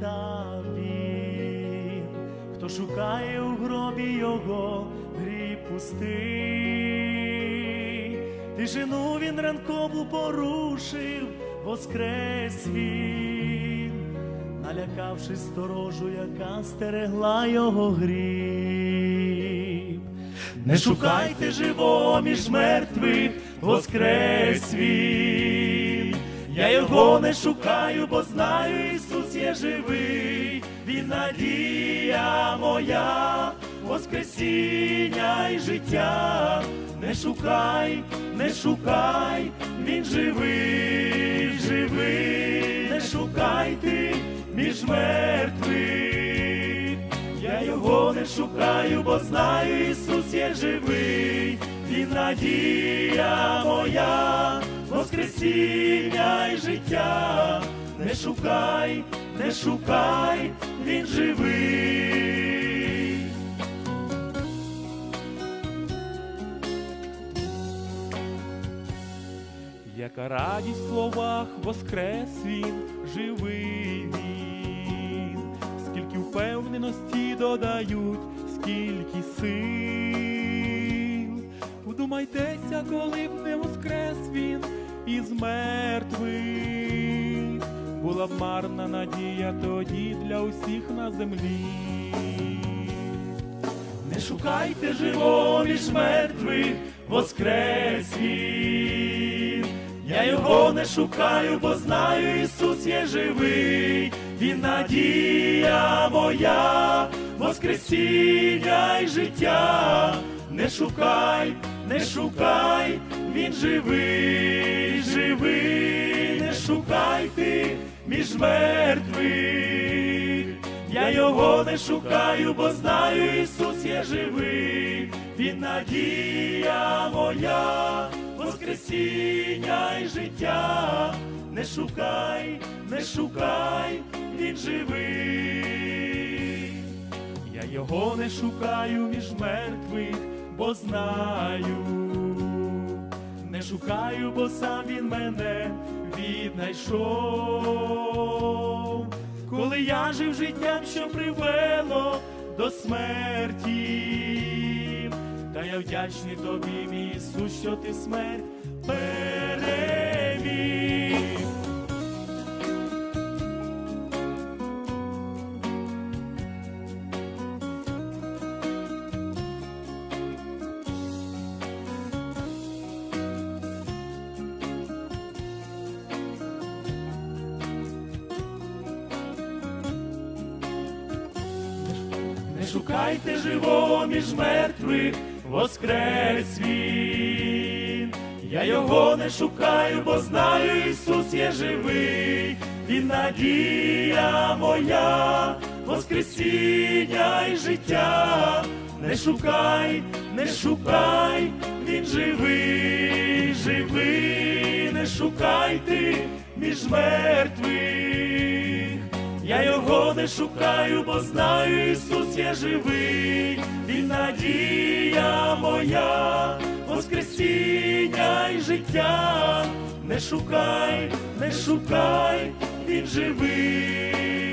там він, хто шукає у гробі його гріб пустий. Тишину він ранкову порушив, воскрес він, налякавши сторожу, яка стерегла його гріб. Не шукайте живого між мертвих, воскрес він. Я його не шукаю, бо знаю, Ісус є живий, Він надія моя, Воскресіння і життя. Не шукай, не шукай, Він живий, живий, не шукай ти між мертвих. Я його не шукаю, бо знаю, Ісус є живий, Він надія моя, Воскресіння і життя. Не шукай, не шукай, Він живий. Яка радість в словах воскрес він, живий він, скільки впевненості додають, скільки сил. Вдумайтеся, коли б не воскрес він із мертвих, була б марна надія тоді для усіх на землі. Не шукайте живого між мертвих, воскрес. Я його не шукаю, бо знаю, Ісус є живий, Він надія моя, Воскресіння і життя. Не шукай, не шукай, Він живий, живий, не шукай ти між мертвих. Я його не шукаю, бо знаю, Ісус є живий, Він надія моя, Воскресіння і життя. Не шукай, не шукай, Він живий. Я його не шукаю між мертвих, бо знаю. Шукаю, бо сам він мене віднайшов. Коли я жив життям, що привело до смерті, та я вдячний тобі, мій Ісус, що ти смерть шукайте живого між мертвих, воскрес він. Я його не шукаю, бо знаю, Ісус є живий, Він надія моя, Воскресіння і життя. Не шукай, не шукай, Він живий, живий, не шукай ти між мертвих. Я його не шукаю, бо знаю, Ісус є живий, Він надія моя, Воскресіння і життя. Не шукай, не шукай, Він живий.